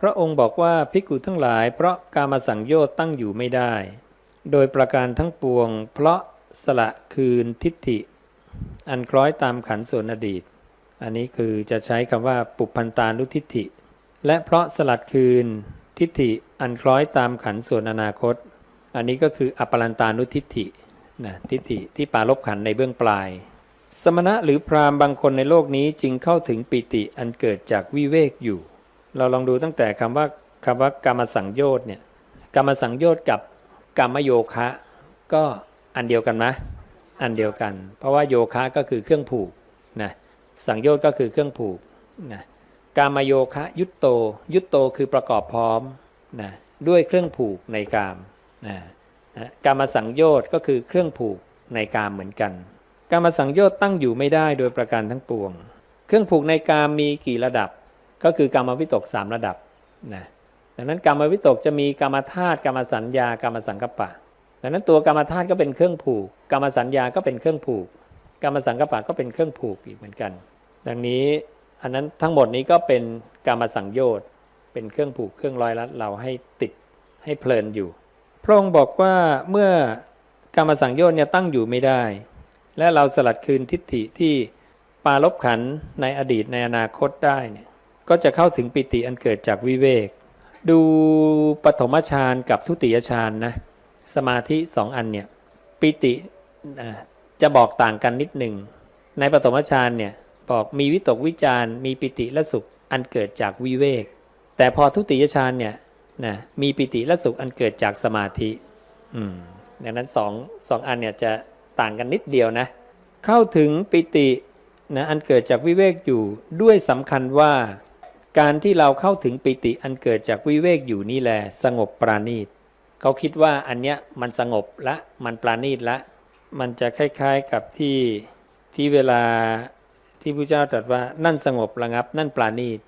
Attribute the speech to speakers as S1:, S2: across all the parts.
S1: พระองค์บอกว่าภิกขุทั้งหลาย เพราะกามสังโยชน์ตั้งอยู่ไม่ได้ โดยประการทั้งปวง เพราะสละคืนทิฏฐิ อันคล้อยตามขันส่วนอดีต อันนี้คือจะใช้คำว่าปุพันตานุทิฏฐิ และเพราะสลัดคืนทิฏฐิอันคล้อยตามขันส่วนอนาคต อันนี้ก็คืออปรันตานุทิฏฐินะทิฏฐิที่ปารบขันในเบื้องปลาย สมณะหรือพราหมณ์บางคนในโลกนี้จึงเข้าถึงปิติอันเกิดจากวิเวกอยู่ เราลองดูตั้งแต่คำว่าคำว่ากรรมสังโยชน์เนี่ยกรรมสังโยชน์กับกรรมโยคะ ก็อันเดียวกันไหมอันเดียวกัน เพราะว่าโยคะก็คือเครื่องผูกนะสังโยชน์ก็คือเครื่องผูกนะกามโยคะยุตโต ยุตโตคือประกอบพร้อมนะด้วยเครื่องผูกในกามนะนะกามสังโยชน์ก็คือเครื่องผูกในกามเหมือนกัน กามสังโยชน์ตั้งอยู่ไม่ได้โดยประการทั้งปวง เครื่องผูกในกามมีกี่ระดับ ก็คือกรรมวิตกสามระดับนะดังนั้นกรรมวิตกจะมีกรรมธาตุกรรมสัญญากรรมสังกัปปะดังนั้นตัวกรรมธาตุก็เป็นเครื่องผูก กรรมสัญญาก็เป็นเครื่องผูก กรรมสังกัปปะก็เป็นเครื่องผูกอีกเหมือนกัน ดังนี้อันนั้นทั้งหมดนี้ก็เป็นกรรมสังโยชน์เป็นเครื่องผูกเครื่องร้อยรัดเราให้ติดให้เพลินอยู่ พระองค์บอกว่าเมื่อกรรมสังโยชน์เนี่ยตั้งอยู่ไม่ได้ และเราสลัดคืนทิฏฐิที่ปาลบขันในอดีตในอนาคตได้เนี่ย ก็จะเข้าถึงปิติอันเกิดจากวิเวก ดูปฐมฌานกับทุติยฌานนะสมาธิสองอันเนี่ยปิติจะบอกต่างกันนิดหนึ่ง ในปฐมฌานเนี่ยบอกมีวิตกวิจารมีปิติและสุขอันเกิดจากวิเวก แต่พอทุติยฌานเนี่ยนะมีปิติและสุขอันเกิดจากสมาธิอืมดังนั้นสองสองอันเนี่ยจะต่างกันนิดเดียวนะ เข้าถึงปิตินะอันเกิดจากวิเวกอยู่ด้วยสำคัญว่า การที่เราเข้าถึงปิติอันเกิดจากวิเวกอยู่นี่แหละสงบปราณีตเขาคิดว่าอันเนี้ยมันสงบละมันปราณีตละ มันจะคล้ายๆกับที่ที่เวลาที่พระเจ้าตรัสว่านั่นสงบระงับ นั่นปราณีต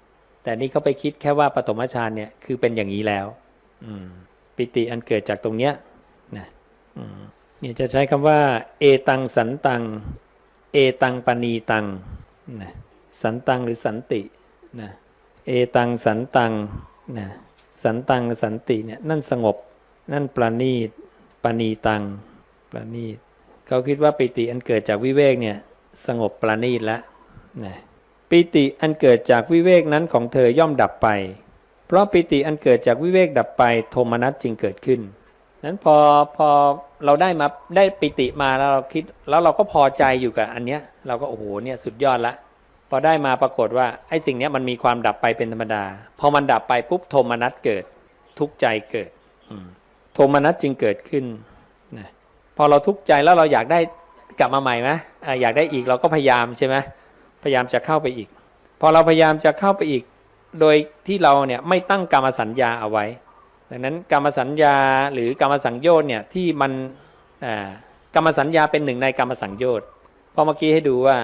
S1: แต่นี่เขาไปคิดแค่ว่าปฐมฌานเนี่ยคือเป็นอย่างนี้แล้วปิติอันเกิดจากตรงเนี้ยนะเนี่ยจะใช้คำว่า เอตังสันตัง เอตังปณีตังนะสันตังหรือสันตินะ เอตังสันตังนะสันตังสันติเนี่ยนั่นสงบ นั่นประณีตปณีตังประณีตเขาคิดว่าปิติอันเกิดจากวิเวกเนี่ยสงบประณีตแล้วนะปิติอันเกิดจากวิเวกนั้นของเธอย่อมดับไป เพราะปิติอันเกิดจากวิเวกดับไป โทมนัสจึงเกิดขึ้นนั้นพอพอเราได้มาได้ปิติมาแล้วเราคิดแล้วเราก็พอใจอยู่กับอันเนี้ยเราก็โอ้โหเนี่ยสุดยอดละ พอได้มาปรากฏว่าไอ้สิ่งนี้มันมีความดับไปเป็นธรรมดา พอมันดับไปปุ๊บโทมนัสเกิด ทุกข์ใจเกิดอโทมนัสจึงเกิดขึ้นนะพอเราทุกข์ใจแล้วเราอยากได้กลับมาใหม่ไหมอยากได้อีกเราก็พยายามใช่ไหมพยายามจะเข้าไปอีก พอเราพยายามจะเข้าไปอีก โดยที่เราเนี่ยไม่ตั้งกรรมสัญญาเอาไว้ ดังนั้นกรรมสัญญาหรือกรรมสังโยชน์เนี่ยที่มันกรรมสัญญาเป็นหนึ่งในกรรมสังโยชน์พอเมื่อกี้ให้ดูว่า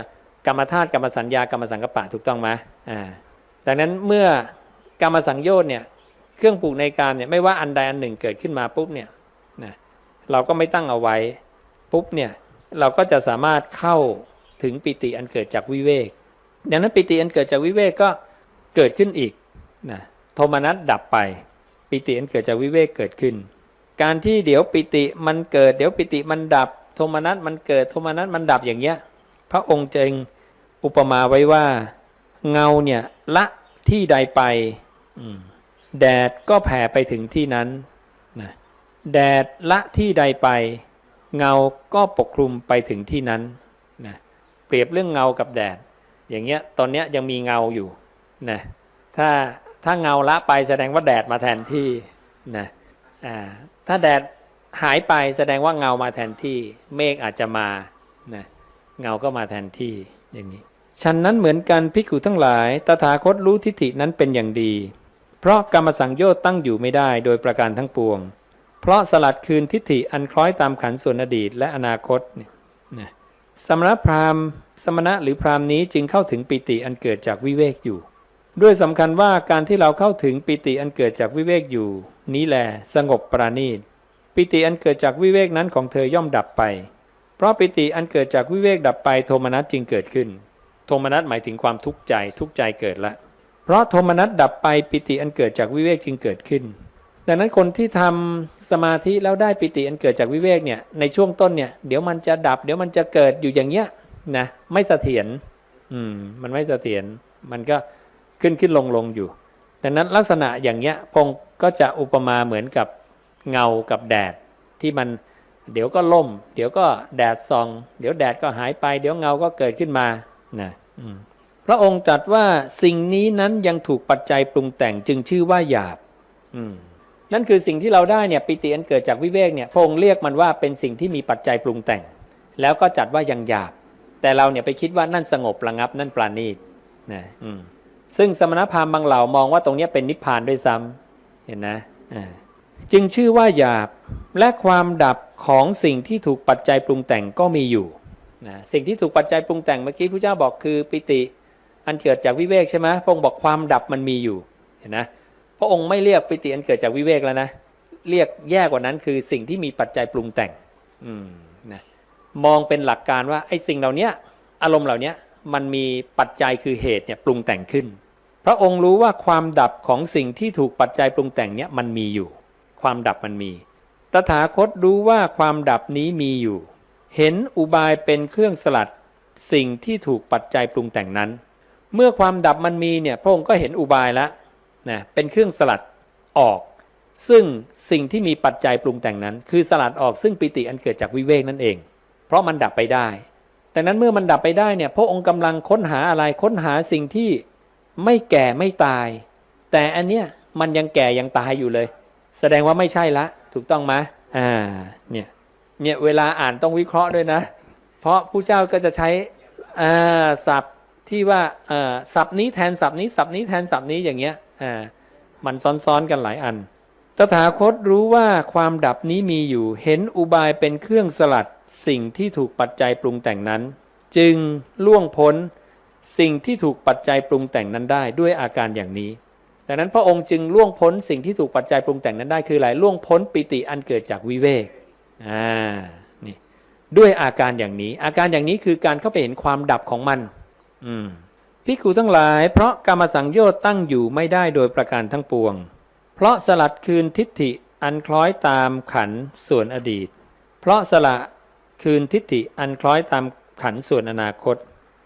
S1: กรรมธาตุกรรมสัญญากรรมสังกปะถูกต้องไหมอ่าดังนั้นเมื่อกรรมสังโยชน์เนี่ยเครื่องปลูกในกามเนี่ยไม่ว่าอันใดอันหนึ่งเกิดขึ้นมาปุ๊บเนี่ยนะเราก็ไม่ตั้งเอาไว้ปุ๊บเนี่ยเราก็จะสามารถเข้าถึงปิติอันเกิดจากวิเวกดังนั้นปิติอันเกิดจากวิเวกก็เกิดขึ้นอีกนะโทมนัสดับไป ปิติอันเกิดจากวิเวกเกิดขึ้น การที่เดี๋ยวปิติมันเกิด เดี๋ยวปิติมันดับ โทมนัสมันเกิดโทมนัสมันดับอย่างเงี้ย พระองค์จึงอุปมาไว้ว่า เงาเนี่ยละที่ใดไปแดดก็แผ่ไปถึงที่นั้นนะแดดละที่ใดไป เงาก็ปกคลุมไปถึงที่นั้นนะเปรียบเรื่องเงากับแดด อย่างเงี้ยตอนเนี้ยยังมีเงาอยู่นะถ้าถ้าเงาละไปแสดงว่าแดดมาแทนที่นะอ่าถ้าแดดหายไปแสดงว่าเงามาแทนที่เมฆอาจจะมานะ เงาก็มาแทนที่อย่างนี้ฉันนั้นเหมือนกันภิกขุทั้งหลาย ตถาคตรู้ทิฏฐินั้นเป็นอย่างดี เพราะกรรมสังโยชน์ตั้งอยู่ไม่ได้โดยประการทั้งปวง เพราะสลัดคืนทิฏฐิอันคล้อยตามขันส่วนอดีตและอนาคตเนี่ยนะสมณพราหมณ์ สมณะหรือพราหมณ์นี้จึงเข้าถึงปิติอันเกิดจากวิเวกอยู่ ด้วยสำคัญว่าการที่เราเข้าถึงปิติอันเกิดจากวิเวกอยู่ นี้แหละสงบปราณีตปิติอันเกิดจากวิเวกนั้นของเธอย่อมดับไป เพราะปิติอันเกิดจากวิเวกดับไปโทมนัสจึงเกิดขึ้น โทมนัสหมายถึงความทุกข์ใจทุกข์ใจเกิดละ เพเพราะโทมนัสดับไปปิติอันเกิดจากวิเวกจึงเกิดขึ้นดังนั้นคนที่ทำสมาธิแล้วได้ปิติอันเกิดจากวิเวกเนี่ยในช่วงต้นเนี่ยเดี๋ยวมันจะดับ เดี๋ยวมันจะเกิดอยู่อย่างเงี้ยนะไม่เสถียรอืมมันไม่เสถียรมันก็ขึ้นขึ้นลงลงอยู่ ดังนั้นลักษณะอย่างเงี้ยพงก็จะอุปมาเหมือนกับเงากับแดดที่มัน เดี๋ยวก็ล่ม เดี๋ยวก็แดดส่อง เดี๋ยวแดดก็หายไป เดี๋ยวเงาก็เกิดขึ้นมานะพระองค์ตรัสว่าสิ่งนี้นั้นยังถูกปัจจัยปรุงแต่งจึงชื่อว่าหยาบนั่นคือสิ่งที่เราได้เนี่ยปิติอันเกิดจากวิเวกเนี่ยพระองค์เรียกมันว่าเป็นสิ่งที่มีปัจจัยปรุงแต่ง แล้วก็จัดว่ายังหยาบ แต่เราเนี่ยไปคิดว่านั่นสงบระงับนั่นปราณีตนะอืมซึ่งสมณพราหมณ์บางเหล่ามองว่าตรงเนี้ยเป็นนิพพานด้วยซ้ำเห็นนะอ่า จึงชื่อว่าหยาบและความดับของสิ่งที่ถูกปัจจัยปรุงแต่งก็มีอยู่นะสิ่งที่ถูกปัจจัยปรุงแต่งเมื่อกี้พระเจ้าบอกคือปิติ อันเกิดจากวิเวกใช่ไหมพระองค์บอกความดับมันมีอยู่เห็นนะพระองค์ไม่เรียกปิติอันเกิดจากวิเวกแล้วนะเรียกแย่กว่านั้นคือสิ่งที่มีปัจจัยปรุงแต่งอืมนะมองเป็นหลักการว่าไอ้สิ่งเหล่านี้อารมณ์เหล่านี้มันมีปัจจัยคือเหตุเนี่ยปรุงแต่งขึ้น พระองค์รู้ว่าความดับของสิ่งที่ถูกปัจจัยปรุงแต่งเนี่ยมันมีอยู่ ความดับมันมี ตถาคตรู้ว่าความดับนี้มีอยู่ เห็นอุบายเป็นเครื่องสลัดสิ่งที่ถูกปัจจัยปรุงแต่งนั้น เมื่อความดับมันมีเนี่ยพระองค์ก็เห็นอุบายแล้วนะเป็นเครื่องสลัดออก ซึ่งสิ่งที่มีปัจจัยปรุงแต่งนั้น คือสลัดออกซึ่งปิติอันเกิดจากวิเวกนั่นเอง เพราะมันดับไปได้แต่นั้นเมื่อมันดับไปได้เนี่ยพระองค์กำลังค้นหาอะไรค้นหาสิ่งที่ไม่แก่ไม่ตาย แต่อันเนี้ยมันยังแก่ยังตายอยู่เลย แสดงว่าไม่ใช่ละ ถูกต้องไหมอ่าเนี่ยเนี่ยเวลาอ่านต้องวิเคราะห์ด้วยนะ เพราะผู้เจ้าก็จะใช้อ่าศัพท์ที่ว่าอ่าศัพท์นี้แทนศัพท์นี้ศัพท์นี้แทนศัพท์นี้อย่างเงี้ยอ่ามันซ้อนๆกันหลายอัน ตถาคตรู้ว่าความดับนี้มีอยู่ เห็นอุบายเป็นเครื่องสลัดสิ่งที่ถูกปัจจัยปรุงแต่งนั้น จึงล่วงพ้นสิ่งที่ถูกปัจจัยปรุงแต่งนั้นได้ด้วยอาการอย่างนี้ ดังนั้นพระองค์จึงล่วงพ้นสิ่งที่ถูกปัจจัยปรุงแต่งนั้นได้คืออะไรล่วงพ้นปิติอันเกิดจากวิเวกอ่านี่ด้วยอาการอย่างนี้ อาการอย่างนี้คือการเข้าไปเห็นความดับของมัน อืมพิกูทั้งหลาย เพราะกรรมสังโยชน์ตั้งอยู่ไม่ได้โดยประการทั้งปวง เพราะสลัดคืนทิฏฐิอันคล้อยตามขันส่วนอดีต เพราะสละคืนทิฏฐิอันคล้อยตามขันส่วนอนาคต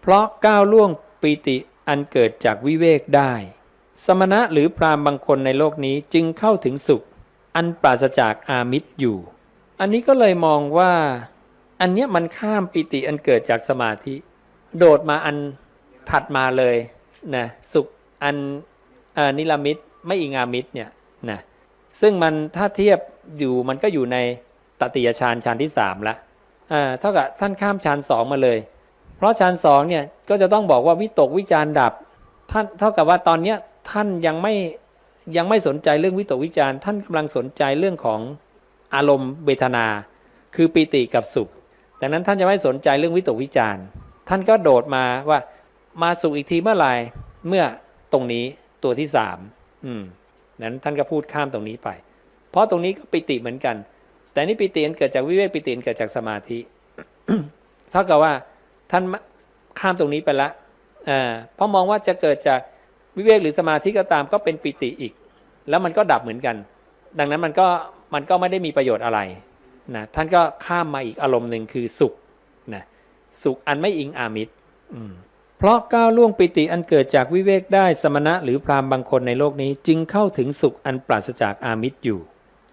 S1: เพราะก้าวล่วงปีติอันเกิดจากวิเวกได้ สมณะหรือพรามบางคนในโลกนี้จึงเข้าถึงสุข อันปราศจากอามิตรอยู่ อันนี้ก็เลยมองว่า อันเนี้ยมันข้ามปิติอันเกิดจากสมาธิ โดดมาอันถัดมาเลยนะสุขอันอนิรมิตรไม่อิงอามิตรเนี่ยนะซึ่งมันถ้าเทียบอยู่มันก็อยู่ในตติยฌานฌานที่สามละอ่าเท่ากับท่านข้ามฌานสองมาเลย เพราะฌานสองเนี่ยก็จะต้องบอกว่าวิตกวิจารดับท่านเท่ากับว่าตอนเนี้ย ท่านยังไม่ยังไม่สนใจเรื่องวิตกวิจารณ์ท่านกำลังสนใจเรื่องของอารมณ์เวทนา คือปิติกับสุขดังนั้นท่านจะไม่สนใจเรื่องวิตกวิจารณ์ท่านก็โดดมาว่ามาสุขอีกทีเมื่อไหร่เมื่อตรงนี้ตัวที่สามอืมนั้นท่านก็พูดข้ามตรงนี้ไป เพราะตรงนี้ก็ปิติเหมือนกัน แต่นี่ปิติเกิดจากวิเวกปิติเกิดจากสมาธิเท่ากับว่าท่านข้ามตรงนี้ไปละอ่าเพราะมองว่าจะเกิดจาก วิเวกหรือสมาธิก็ตามก็เป็นปิติอีก แล้วมันก็ดับเหมือนกัน ดังนั้นมันก็มันก็ไม่ได้มีประโยชน์อะไรนะท่านก็ข้ามมาอีกอารมณ์หนึ่งคือสุขนะสุขอันไม่อิงอามิตรเพราะก้าวล่วงปิติอันเกิดจากวิเวกได้สมณะหรือพรามบางคนในโลกนี้ จึงเข้าถึงสุขอันปราศจากอามิตรอยู่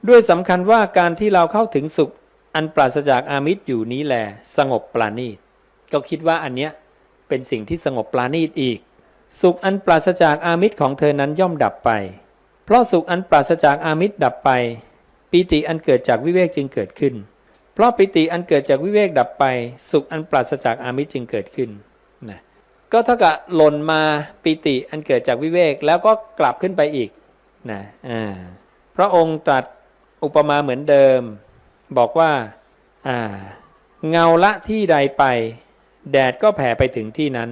S1: ด้วยสำคัญว่าการที่เราเข้าถึงสุขอันปราศจากอามิตรอยู่นี้แหละสงบปราณีตก็คิดว่าอันเนี้ยเป็นสิ่งที่สงบปราณีตอีก สุขอันปราศจากอามิตรของเธอนั้นย่อมดับไป เพราะสุขอันปราศจากอามิตรดับไป ปิติอันเกิดจากวิเวกจึงเกิดขึ้น เพราะปิติอันเกิดจากวิเวกดับไป สุขอันปราศจากอามิตรจึงเกิดขึ้นนะก็เท่ากับหล่นมาปิติอันเกิดจากวิเวกแล้วก็กลับขึ้นไปอีกนะอ่าพระองค์ตรัสอุปมาเหมือนเดิม บอกว่าอ่าเงาละที่ใดไป แดดก็แผ่ไปถึงที่นั้น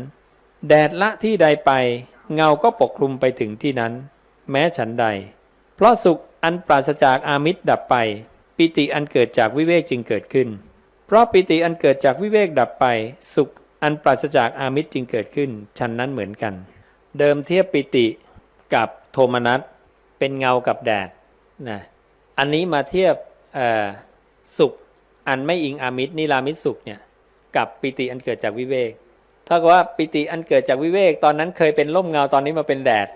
S1: แดดละที่ใดไป เงาก็ปกคลุมไปถึงที่นั้น แม้ฉันใด เพราะสุขอันปราศจากอามิตรดับไป ปิติอันเกิดจากวิเวกจึงเกิดขึ้น เพราะปิติอันเกิดจากวิเวกดับไป สุขอันปราศจากอามิตรจึงเกิดขึ้นฉันนั้นเหมือนกัน เดิมเทียบปิติกับโทมนัสเป็นเงากับแดดนะอันนี้มาเทียบสุขอันไม่อิงอามิตรนิรามิตสุขเนี่ยกับปิติอันเกิดจากวิเวก ถ้ากับว่าปิติอันเกิดจากวิเวก ตอนนั้นเคยเป็นร่มเงาตอนนี้มาเป็นแดด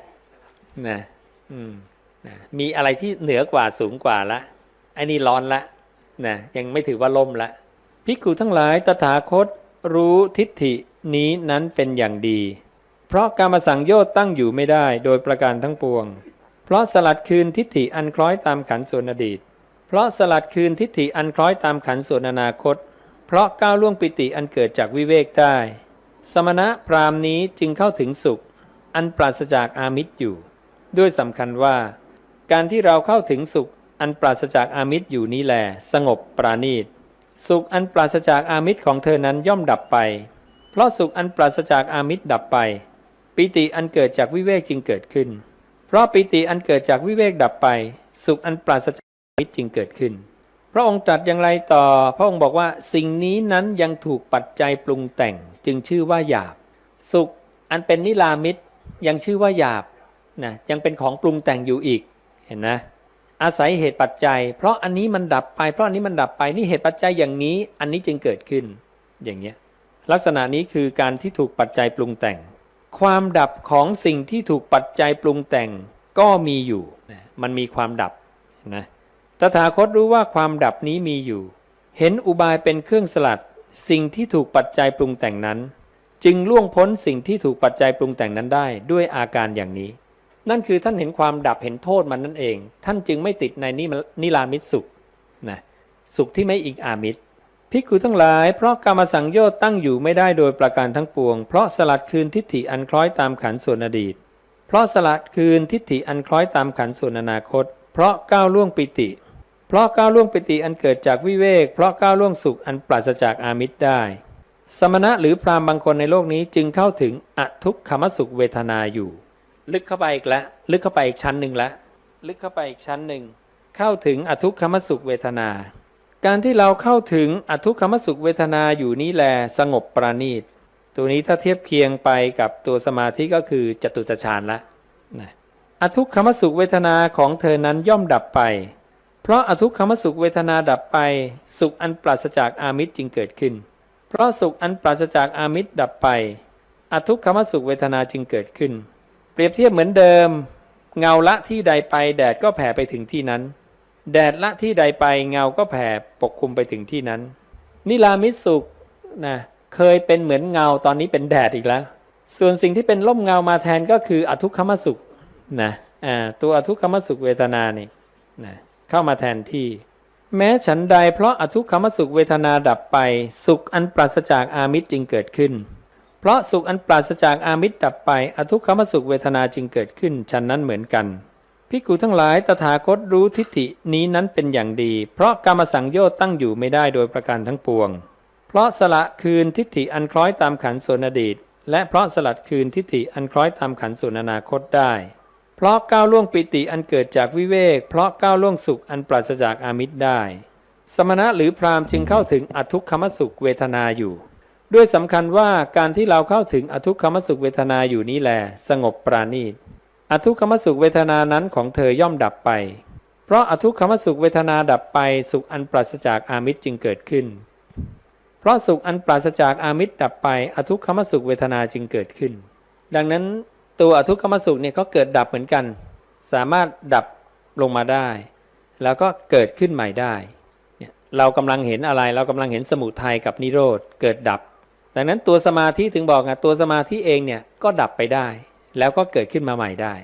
S1: นะอืมนะมีอะไรที่เหนือกว่าสูงกว่าละไอ้นี่ร้อนละนะยังไม่ถือว่าล่มละภิกขุทั้งหลายตถาคตรู้ทิฏฐินี้นั้นเป็นอย่างดี เพราะการมาสังโยชน์ตั้งอยู่ไม่ได้โดยประการทั้งปวง เพราะสลัดคืนทิฏฐิอันคล้อยตามขันส่วนอดีต เพราะสลัดคืนทิฏฐิอันคล้อยตามขันส่วนอนาคต เพราะก้าวล่วงปิติอันเกิดจากวิเวกได้ สมณะพราหมณ์นี้จึงเข้าถึงสุข อันปราศจากอามิตรอยู่ ด้วยสำคัญว่า การที่เราเข้าถึงสุข อันปราศจากอามิตรอยู่นี้แล สงบปราณีต สุขอันปราศจากอามิตรของเธอนั้นย่อมดับไป เพราะสุขอันปราศจากอามิตรดับไป ปิติอันเกิดจากวิเวกจึงเกิดขึ้น เพราะปิติอันเกิดจากวิเวกดับไป สุขอันปราศจากอามิตรจึงเกิดขึ้น พระองค์ตรัสอย่างไรต่อ พระองค์บอกว่าสิ่งนี้นั้นยังถูกปัจจัยปรุงแต่ง จึงชื่อว่าหยาบ สุขอันเป็นนิรามิตยังชื่อว่าหยาบนะยังเป็นของปรุงแต่งอยู่อีกเห็นนะอาศัยเหตุปัจจัย เพราะอันนี้มันดับไป เพราะอันนี้มันดับไปนี่เหตุปัจจัยอย่างนี้ อันนี้จึงเกิดขึ้นอย่างเงี้ยลักษณะนี้คือการที่ถูกปัจจัยปรุงแต่ง ความดับของสิ่งที่ถูกปัจจัยปรุงแต่งก็มีอยู่นะมันมีความดับนะตถาคตรู้ว่าความดับนี้มีอยู่ เห็นอุบายเป็นเครื่องสลัด สิ่งที่ถูกปัจจัยปรุงแต่งนั้น จึงล่วงพ้นสิ่งที่ถูกปัจจัยปรุงแต่งนั้นได้ด้วยอาการอย่างนี้ นั่นคือท่านเห็นความดับเห็นโทษมันนั่นเอง ท่านจึงไม่ติดในนิรามิตสุขนะสุขที่ไม่อิงอามิตรภิกขุทั้งหลาย เพราะกรรมสังโยชน์ตั้งอยู่ไม่ได้โดยประการทั้งปวง เพราะสลัดคืนทิฏฐิอันคล้อยตามขันส่วนอดีต เพราะสลัดคืนทิฏฐิอันคล้อยตามขันส่วนอนาคต เพราะก้าวล่วงปิติ เพราะก้าวล่วงปิติอันเกิดจากวิเวก เพราะก้าวล่วงสุขอันปราศจากอามิตรได้ สมณะหรือพรามบางคนในโลกนี้จึงเข้าถึงอทุกขมสุขเวทนาอยู่ ลึกเข้าไปอีกแล้วลึกเข้าไปอีกชั้นหนึ่งแล้วลึกเข้าไปอีกชั้นหนึ่งเข้าถึงอทุกขมสุขเวทนา การที่เราเข้าถึงอทุกขมสุขเวทนาอยู่นี้แลสงบปราณีตตัวนี้ถ้าเทียบเคียงไปกับตัวสมาธิก็คือจตุตฌานละนะอทุกขมสุขเวทนาของเธอนั้นย่อมดับไป เพราะอทุกขมสุขเวทนาดับไป สุขอันปราศจากอามิตรจึงเกิดขึ้น เพราะสุขอันปราศจากอามิตรดับไป อทุกขมสุขเวทนาจึงเกิดขึ้น เปรียบเทียบเหมือนเดิม เงาละที่ใดไปแดดก็แผ่ไปถึงที่นั้น แดดละที่ใดไปเงาก็แผ่ปกคลุมไปถึงที่นั้น นิรามิตสุขนะเคยเป็นเหมือนเงาตอนนี้เป็นแดดอีกแล้ว ส่วนสิ่งที่เป็นร่มเงามาแทนก็คืออทุกขมสุขนะอ่าตัวอทุกขมสุขเวทนานี่นะ เข้ามาแทนที่ แม้ฉันใดเพราะอทุกขมสุขเวทนาดับไป สุขอันปราศจากอามิตรจึงเกิดขึ้น เพราะสุขอันปราศจากอามิตรดับไป อทุกขมสุขเวทนาจึงเกิดขึ้นฉันนั้นเหมือนกันพิกุทั้งหลายตถาคตรู้ทิฏฐินี้นั้นเป็นอย่างดี เพราะกรรมสังโยชน์ตั้งอยู่ไม่ได้โดยประการทั้งปวง เพราะสละคืนทิฏฐิอันคล้อยตามขันส่วนอดีต และเพราะสลัดคืนทิฏฐิอันคล้อยตามขันส่วนอนาคตได้ เพราะก้าวล่วงปิติอันเกิดจากวิเวก เพราะก้าวล่วงสุขอันปราศจากอามิตรได้ สมณะหรือพราหมณ์จึงเข้าถึงอทุกขมสุขเวทนาอยู่ ด้วยสำคัญว่าการที่เราเข้าถึงอทุกขมสุขเวทนาอยู่นี้แล สงบปราณีต อทุกขมสุขเวทนานั้นของเธอย่อมดับไป เพราะอทุกขมสุขเวทนาดับไป สุขอันปราศจากอามิตรจึงเกิดขึ้น เพราะสุขอันปราศจากอามิตรดับไป อทุกขมสุขเวทนาจึงเกิดขึ้น ดังนั้น ตัวอทุกขมสุขเนี่ยก็เกิดดับเหมือนกัน สามารถดับลงมาได้ แล้วก็เกิดขึ้นใหม่ได้เนี่ยเรากำลังเห็นอะไรเรากำลังเห็นสมุทัยกับนิโรธเกิดดับ ดังนั้นตัวสมาธิถึงบอกไงตัวสมาธิเองเนี่ยก็ดับไปได้ แล้วก็เกิดขึ้นมาใหม่ได้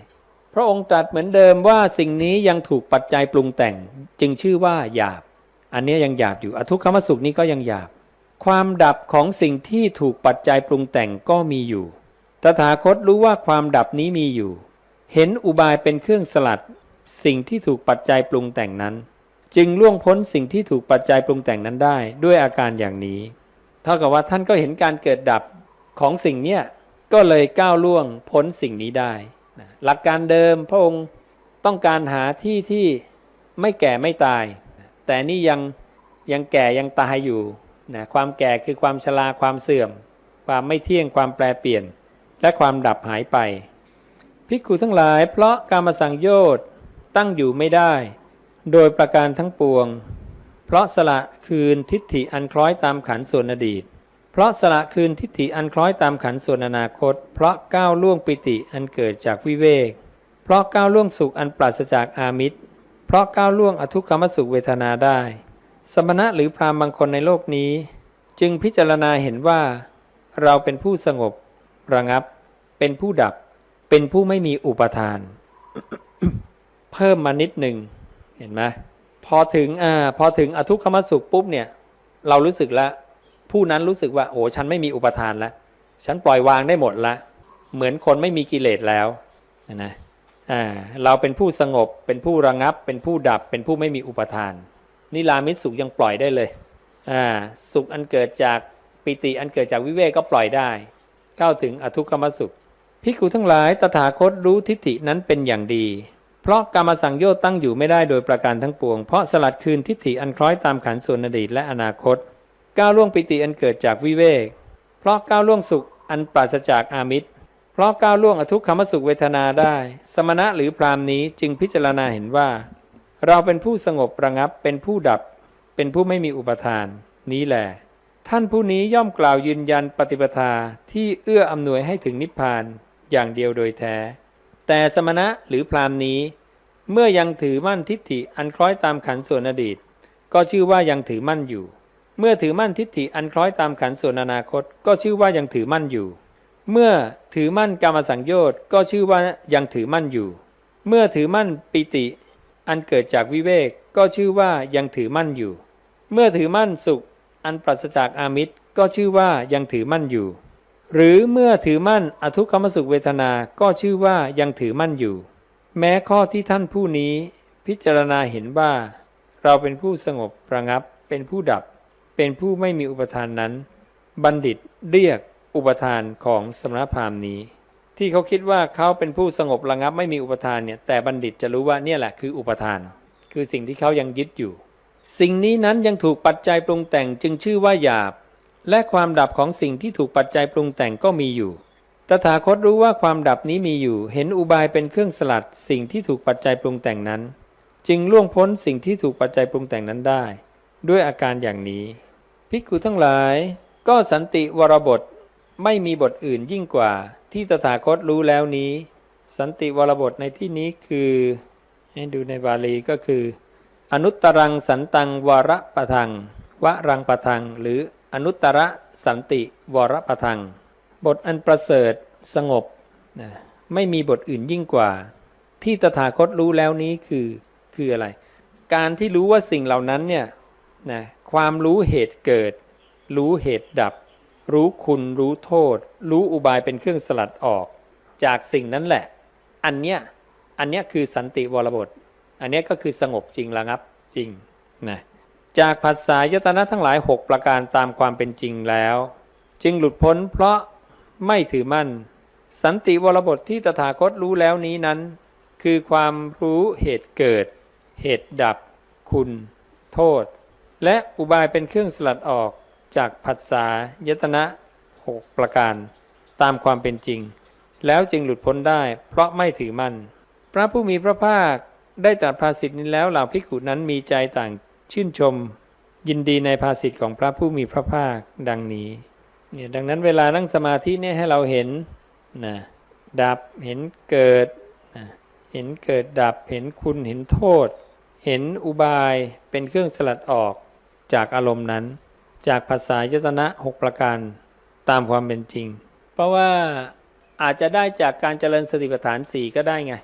S1: พระองค์ตรัสเหมือนเดิมว่าสิ่งนี้ยังถูกปัจจัยปรุงแต่งจึงชื่อว่าหยาบ อันนี้ยังหยาบอยู่อทุกขมสุขนี้ก็ยังหยาบ ความดับของสิ่งที่ถูกปัจจัยปรุงแต่งก็มีอยู่ ตถาคตรู้ว่าความดับนี้มีอยู่ เห็นอุบายเป็นเครื่องสลัด สิ่งที่ถูกปัจจัยปรุงแต่งนั้น จึงล่วงพ้นสิ่งที่ถูกปัจจัยปรุงแต่งนั้นได้ ด้วยอาการอย่างนี้ เท่ากับว่าท่านก็เห็นการเกิดดับของสิ่งเนี้ยก็เลยก้าวล่วงพ้นสิ่งนี้ได้ หลักการเดิมพระองค์ต้องการหาที่ที่ไม่แก่ไม่ตาย แต่นี่ยังยังแก่ยังตายอยู่นะความแก่คือความชราความเสื่อม ความไม่เที่ยงความแปรเปลี่ยน และความดับหายไป ภิกขุทั้งหลายเพราะการมาสังโยชน์ตั้งอยู่ไม่ได้ โดยประการทั้งปวง เพราะสละคืนทิฏฐิอันคล้อยตามขันส่วนอดีต เพราะสละคืนทิฏฐิอันคล้อยตามขันส่วนอนาคต เพราะก้าวล่วงปิติอันเกิดจากวิเวก เพราะก้าวล่วงสุขอันปราศจากอามิตร เพราะก้าวล่วงอทุกขมสุขเวทนาได้ สมณะหรือพรามบางคนในโลกนี้ จึงพิจารณาเห็นว่า เราเป็นผู้สงบ ระงับ เป็นผู้ดับ เป็นผู้ไม่มีอุปทาน เพิ่มมานิดหนึ่งเห็นไหมพอถึงอ่าพอถึงอทุกขมสุขปุ๊บเนี่ย เรารู้สึกแล้วผู้นั้นรู้สึกว่าโอ้ฉันไม่มีอุปทานแล้วฉันปล่อยวางได้หมดละ เหมือนคนไม่มีกิเลสแล้วนะอ่าเราเป็นผู้สงบเป็นผู้ระงับ เป็นผู้ดับ เป็นผู้ไม่มีอุปทานนิรามิตสุขยังปล่อยได้เลยอ่าสุขอันเกิดจากปิติอันเกิดจากวิเวกก็ปล่อยได้ เข้าวถึงอทุกขมสุขภิกขุทั้งหลายตถาคตรู้ทิฏฐินั้นเป็นอย่างดี เพราะกรรมสังโยชน์ตั้งอยู่ไม่ได้โดยประการทั้งปวง เพราะสลัดคืนทิฏฐิอันคล้อยตามขันธ์ส่วนอดีตและอนาคต ก้าวล่วงปิติอันเกิดจากวิเวก เพราะก้าวล่วงสุขอันปราศจากอามิตร เพราะก้าวล่วงอทุกขมสุขเวทนาได้ สมณะหรือพรามนี้จึงพิจารณาเห็นว่า เราเป็นผู้สงบระงับเป็นผู้ดับ เป็นผู้ไม่มีอุปทาน นี้แหละ ท่านผู้นี้ย่อมกล่าวยืนยันปฏิปทาที่เอื้ออำนวยให้ถึงนิพพานอย่างเดียวโดยแท้ แต่สมณะหรือพรามนี้ เมื่อยังถือมั่นทิฏฐิอันคล้อยตามขันส่วนอดีต ก็ชื่อว่ายังถือมั่นอยู่ เมื่อถือมั่นทิฏฐิอันคล้อยตามขันส่วนอนาคต ก็ชื่อว่ายังถือมั่นอยู่ เมื่อถือมั่นกรรมสังโยชน์ก็ชื่อว่ายังถือมั่นอยู่ เมื่อถือมั่นปิติ อันเกิดจากวิเวกก็ชื่อว่ายังถือมั่นอยู่ เมื่อถือมั่นสุข อันปราศจากอามิตรก็ชื่อว่ายังถือมั่นอยู่ หรือเมื่อถือมั่นอทุกขมสุขเวทนาก็ชื่อว่ายังถือมั่นอยู่ แม้ข้อที่ท่านผู้นี้พิจารณาเห็นว่า เราเป็นผู้สงบประงับเป็นผู้ดับ เป็นผู้ไม่มีอุปทานนั้น บัณฑิตเรียกอุปทานของสมณพราหมณ์นี้ ที่เขาคิดว่าเขาเป็นผู้สงบระงับไม่มีอุปทานเนี่ยแต่บัณฑิตจะรู้ว่าเนี่ยแหละคืออุปทาน คือสิ่งที่เขายังยึดอยู่ สิ่งนี้นั้นยังถูกปัจจัยปรุงแต่งจึงชื่อว่าหยาบ และความดับของสิ่งที่ถูกปัจจัยปรุงแต่งก็มีอยู่ ตถาคตรู้ว่าความดับนี้มีอยู่ เห็นอุบายเป็นเครื่องสลัดสิ่งที่ถูกปัจจัยปรุงแต่งนั้น จึงล่วงพ้นสิ่งที่ถูกปัจจัยปรุงแต่งนั้นได้ ด้วยอาการอย่างนี้ ภิกขุทั้งหลาย ก็สันติวรบทไม่มีบทอื่นยิ่งกว่า ที่ตถาคตรู้แล้วนี้ สันติวรบทในที่นี้คือ ให้ดูในบาลีก็คือ อนุตตรังสันตังวรปะทังวรังปะทัง หรืออนุตตรสันติวรปะทัง บทอันประเสริฐสงบนะไม่มีบทอื่นยิ่งกว่า ที่ตถาคตรู้แล้วนี้คือคืออะไร การที่รู้ว่าสิ่งเหล่านั้นเนี่ยนะความรู้เหตุเกิด รู้เหตุดับ รู้คุณรู้โทษ รู้อุบายเป็นเครื่องสลัดออก จากสิ่งนั้นแหละ อันเนี้ยอันเนี้ยคือสันติวรบท อันนี้ก็คือสงบจริงระงับจริงนะจากภาษายตนะทั้งหลาย 6 ประการตามความเป็นจริงแล้ว จึงหลุดพ้นเพราะไม่ถือมั่น สันติวรบทที่ตถาคตรู้แล้วนี้นั้น คือความรู้เหตุเกิด เหตุดับ คุณ โทษ และอุบายเป็นเครื่องสลัดออกจากผัสสะยตนะหกประการ ตามความเป็นจริง แล้วจึงหลุดพ้นได้ เพราะไม่ถือมั่น พระผู้มีพระภาค ได้ตรัสภาสิทธินี้แล้วเหล่าภิกขุนั้นมีใจต่างชื่นชม ยินดีในภาสิทธิของพระผู้มีพระภาคดังนี้เนี่ยดังนั้นเวลานั่งสมาธิเนี่ยให้เราเห็นนะดับเห็นเกิดนะเห็นเกิดดับเห็นคุณเห็นโทษ เห็นอุบายเป็นเครื่องสลัดออกจากอารมณ์นั้น จากภาษายตนะหกประการตามความเป็นจริง เพราะว่าอาจจะได้จากการเจริญสติปัฏฐานสี่ก็ได้ไง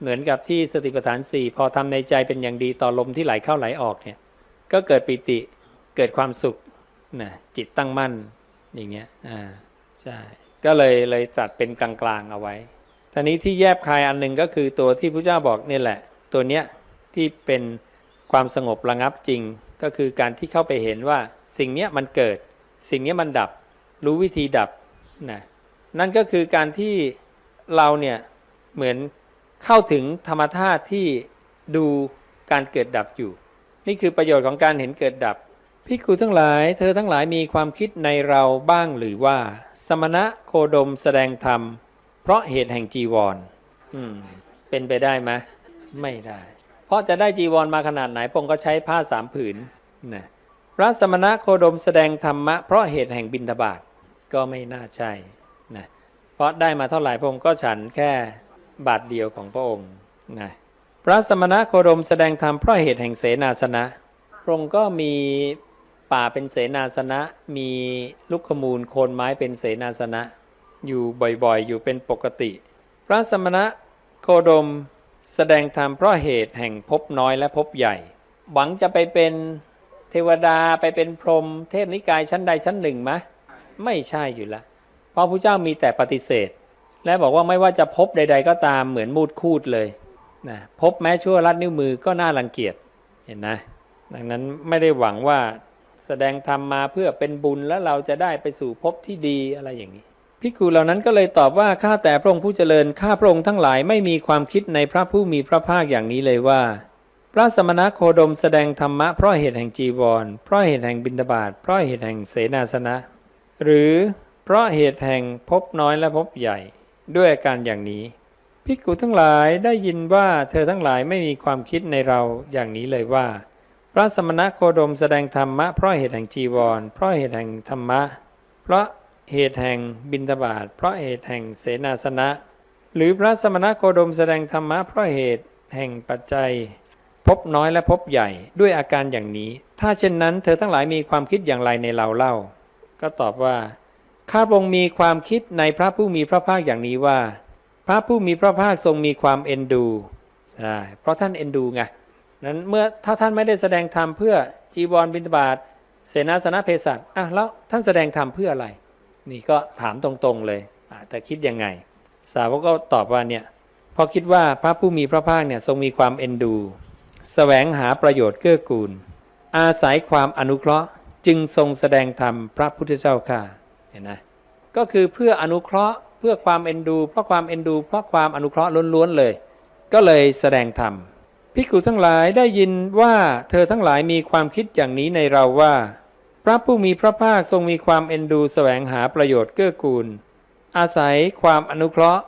S1: เหมือนกับที่สติปัฏฐานสี่พอทำในใจเป็นอย่างดีต่อลมที่ไหลเข้าไหลออกเนี่ยก็เกิดปิติเกิดความสุขนะจิตตั้งมั่นอย่างเงี้ยอ่าใช่ก็เลยเลยจัดเป็นกลางๆเอาไว้ทีนี้ที่แยบคายอันหนึ่งก็คือตัวที่พระเจ้าบอกนี่แหละ ตัวเนี้ยที่เป็นความสงบระงับจริง ก็คือการที่เข้าไปเห็นว่าสิ่งเนี้ยมันเกิด สิ่งเนี้ยมันดับ รู้วิธีดับนะนั่นก็คือการที่เราเนี่ยเหมือน เข้าถึงธรรมธาตุที่ดูการเกิดดับอยู่ นี่คือประโยชน์ของการเห็นเกิดดับพิกขุทั้งหลาย เธอทั้งหลายมีความคิดในเราบ้างหรือว่า สมณะโคดมแสดงธรรม เพราะเหตุแห่งจีวร อืม เป็นไปได้ไหมไม่ได้ เพราะจะได้จีวรมาขนาดไหนพงค์ก็ใช้ผ้าสามผืนนะพระสมณะโคดมแสดงธรรมะเพราะเหตุแห่งบินทบาทก็ไม่น่าใช่นะเพราะได้มาเท่าไหร่พงค์ก็ฉันแค่ บาทเดียวของพระองค์นะพระสมณะโคดมแสดงธรรมเพราะเหตุแห่งเสนาสนะ พระองค์ก็มีป่าเป็นเสนาสนะ มีลูกขมูลโคนไม้เป็นเสนาสนะ อยู่บ่อยๆ อยู่เป็นปกติ พระสมณะโคดมแสดงธรรมเพราะเหตุแห่งภพน้อยและภพใหญ่ หวังจะไปเป็นเทวดาไปเป็นพรหมเทพนิกายชั้นใดชั้นหนึ่งมะ ไม่ใช่อยู่ละเพราะพระเจ้ามีแต่ปฏิเสธ และบอกว่าไม่ว่าจะพบใด ๆ ก็ตามเหมือนมูดคูดเลยนะพบแม้ชั่วลัดนิ้วมือก็น่ารังเกียจเห็นนะดังนั้นไม่ได้หวังว่าแสดงธรรมมาเพื่อเป็นบุญแล้วเราจะได้ไปสู่ภพที่ดีอะไรอย่างนี้ภิกขุเหล่านั้นก็เลยตอบว่าข้าแต่พระองค์ผู้เจริญข้าพระองค์ทั้งหลายไม่มีความคิดในพระผู้มีพระภาคอย่างนี้เลยว่า พระสมณโคดมแสดงธรรมะเพราะเหตุแห่งจีวร เพราะเหตุแห่งบิณฑบาตเพราะเหตุแห่งเสนาสนะ หรือเพราะเหตุแห่งพบน้อยและพบใหญ่ ด้วยอาการอย่างนี้ภิกขุทั้งหลายได้ยินว่าเธอทั้งหลายไม่มีความคิดในเราอย่างนี้เลยว่า พระสมณโคดมแสดงธรรมะเพราะเหตุแห่งจีวร เพราะเหตุแห่งธรรมะ เพราะเหตุแห่งบินทบาทเพราะเหตุแห่งเสนาสนะ หรือพระสมณโคดมแสดงธรรมะเพราะเหตุแห่งปัจจัย พบน้อยและพบใหญ่ด้วยอาการอย่างนี้ ถ้าเช่นนั้น เธอทั้งหลายมีความคิดอย่างไรในเราเล่า ก็ตอบว่า ข้าพองค์มีความคิดในพระผู้มีพระภาคอย่างนี้ว่า พระผู้มีพระภาคทรงมีความเอ็นดู เพราะท่านเอ็นดูไงนั้นเมื่อถ้าท่านไม่ได้แสดงธรรมเพื่อจีวรบิณฑบาตเสนาสนะเภสัชอะแล้วท่านแสดงธรรมเพื่ออะไร นี่ก็ถามตรงๆเลยแต่คิดยังไง สาวกก็ตอบว่าเนี่ยเพอคิดว่าพระผู้มีพระภาคเนี่ยทรงมีความเอ็นดูแสวงหาประโยชน์เกื้อกูล อาศัยความอนุเคราะห์จึงทรงแสดงธรรมพระพุทธเจ้าค่ะ ห็นไหมก็คือเพื่ออนุเคราะห์เพื่อความเอ็นดู เพราะความเอ็นดู เพราะความอนุเคราะห์ล้วนๆเลย ก็เลยแสดงธรรมภิกขุทั้งหลายได้ยินว่าเธอทั้งหลายมีความคิดอย่างนี้ในเราว่า พระผู้มีพระภาคทรงมีความเอ็นดูแสวงหาประโยชน์เกื้อกูล อาศัยความอนุเคราะห์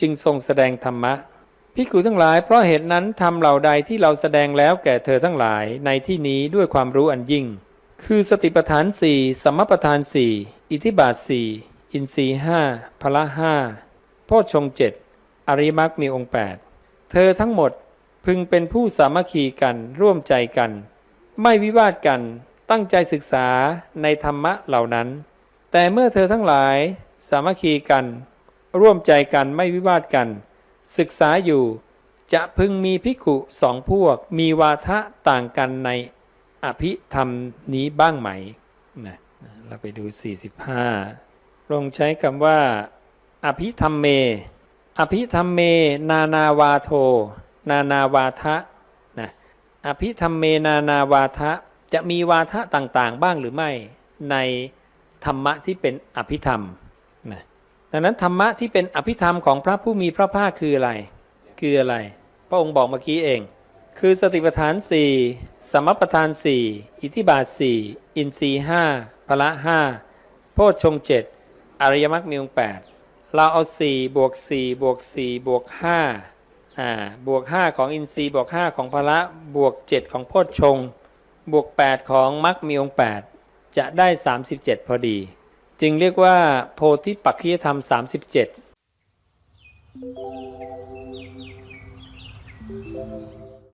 S1: จึงทรงแสดงธรรมะภิกขุทั้งหลายเพราะเหตุนั้นทำเหล่าใดที่เราแสดงแล้วแก่เธอทั้งหลายในที่นี้ด้วยความรู้อันยิ่ง คือสติปัฏฐานสี่สัมมปัฏฐานสี่ อิทิบาทสี่อินทรีห้าพละห้าโพชฌงเจ็ดอริมรรคมีองค์ 8 เธอทั้งหมดพึงเป็นผู้สามัคคีกันร่วมใจกัน ไม่วิวาทกันตั้งใจศึกษาในธรรมะเหล่านั้น แต่เมื่อเธอทั้งหลายสามัคคีกัน ร่วมใจกันไม่วิวาทกัน ศึกษาอยู่ จะพึงมีภิกขุสองพวกมีวาทะต่างกันในอภิธรรมนี้บ้างไหมนะ เราไปดู 45ลงใช้คำว่า อภิธรรมเม อภิธรรมเม นานาวาโท นานาวาทะนะอภิธรรมเมนานาวาทะจะมีวาทะต่างๆ บ้างหรือไม่ในธรรมะที่เป็นอภิธรรมนะดังนั้นธรรมะที่เป็นอภิธรรมของพระผู้มีพระภาคคืออะไร คืออะไร พระองค์บอกเมื่อกี้เอง คือสติปัฏฐานสี่สมปัฏฐานสี่อิทธิบาทสี่อินทรีห้า พละห้าโพชฌงเจ็ดอริยมรรคมีองแปดเราเอาสี่บวกสี่บวกสี่บวกห้าอ่าบวกห้าของอินทรีย์บวกห้าของพละบวกเจ็ดของโพชฌงบวกแปดของมรรคมีองแปดจะได้ 37 พอดี จึงเรียกว่าโพธิปักขิยธรรม 37